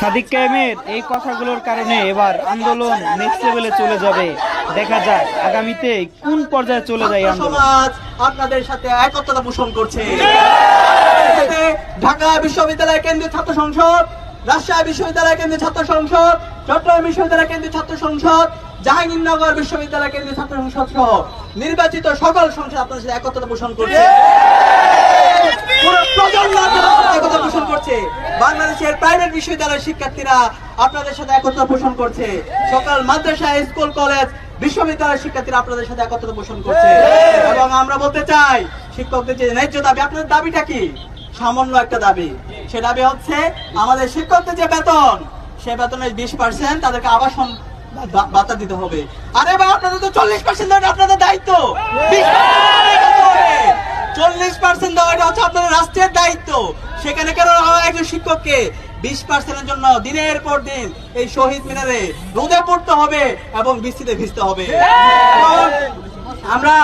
সাদিক কায়েমের এই কথাগুলোর কারণে এবার আন্দোলন নেক্সট লেভেলে চলে যাবে। দেখা যাক আগামীতে কোন পর্যায়ে চলে যায় আন্দোলন। সমাজ আপনাদের সাথে একত্রতা পোষণ করছে। ঢাকা বিশ্ববিদ্যালয় কেন্দ্রীয় ছাত্র সংসদ রাজশাহী বিশ্ববিদ্যালয় কেন্দ্রীয় ছাত্র সংসদ চট্টগ্রাম বিশ্ববিদ্যালয় কেন্দ্রীয় ছাত্র সংসদ জাহাঙ্গীরনগর বিশ্ববিদ্যালয় কেন্দ্রীয় ছাত্র সংসদ সহ নির্বাচিত সকল সংসদ আপনাদের সাথে একত্রতা পোষণ করছে পুরো প্রজন্ম আপনাদের সাথে একতা পোষণ করছে বাংলাদেশের প্রাইভেট বিশ্ববিদ্যালয়ের শিক্ষার্থীরা আপনাদের সাথে একতা পোষণ করছে। সকাল মাদ্রাসা, স্কুল, কলেজ, বিশ্ববিদ্যালয়ের শিক্ষার্থীরা আপনাদের সাথে একতা পোষণ করছে। এবং আমরা বলতে চাই, শিক্ষকদের যে ন্যায্য দাবি, আপনাদের দাবিটা কি? সামান্য একটা দাবি। সে দাবি হচ্ছে, আমাদের শিক্ষকদের যে বেতন, সে বেতনের বিশ পার্সেন্ট তাদেরকে আবাসন বা- ভাতা দিতে হবে। আরে ভাই, আপনাদের তো চল্লিশ পার্সেন্ট আপনাদের দায়িত্ব 20% চল্লিশ পার্সেন্ট দেওয়াটা হচ্ছে আপনাদের রাষ্ট্রের দায়িত্ব। সেখানে কেন একজন শিক্ষককে বিশ পার্সেন্টের জন্য দিনের পর দিন এই শহীদ মিনারে রোদে পড়তে হবে এবং বৃষ্টিতে ভিজতে হবে। আমরা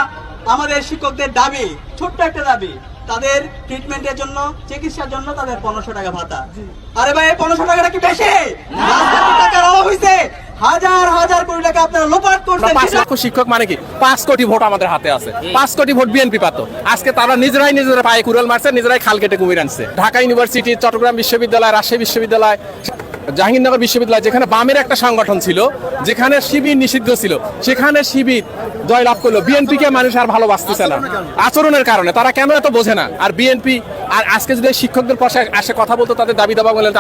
আমাদের শিক্ষকদের দাবি, ছোট্ট একটা দাবি, তাদের ট্রিটমেন্টের জন্য, চিকিৎসার জন্য তাদের পনেরোশো টাকা ভাতা। আরে ভাই, পনেরোশো টাকাটা কি বেশি? টাকার অভাব হয়েছে হাজার হাজার কোটি টাকা আপনারা পাঁচ লক্ষ শিক্ষক মানে কি? পাঁচ কোটি ভোট আমাদের হাতে আছে। পাঁচ কোটি ভোট বিএনপি পাতো। আজকে তারা নিজেরাই নিজেরা পায়ে কুড়াল মারছে নিজেরাই খাল কেটে কুমির আনছে। ঢাকা ইউনিভার্সিটি চট্টগ্রাম বিশ্ববিদ্যালয় রাজশাহী বিশ্ববিদ্যালয় জাহাঙ্গীরনগর বিশ্ববিদ্যালয় যেখানে বামের একটা সংগঠন ছিল যেখানে শিবির নিষিদ্ধ ছিল সেখানে শিবির জয়লাভ করল। বিএনপি কে মানুষ আর ভালোবাসতেছে না। আচরণের কারণে। তারা কেন এত বোঝে না? আর বিএনপি আর আজকে যদি শিক্ষকদের পাশে আসে কথা বলতো তাদের দাবি দাবা বলেন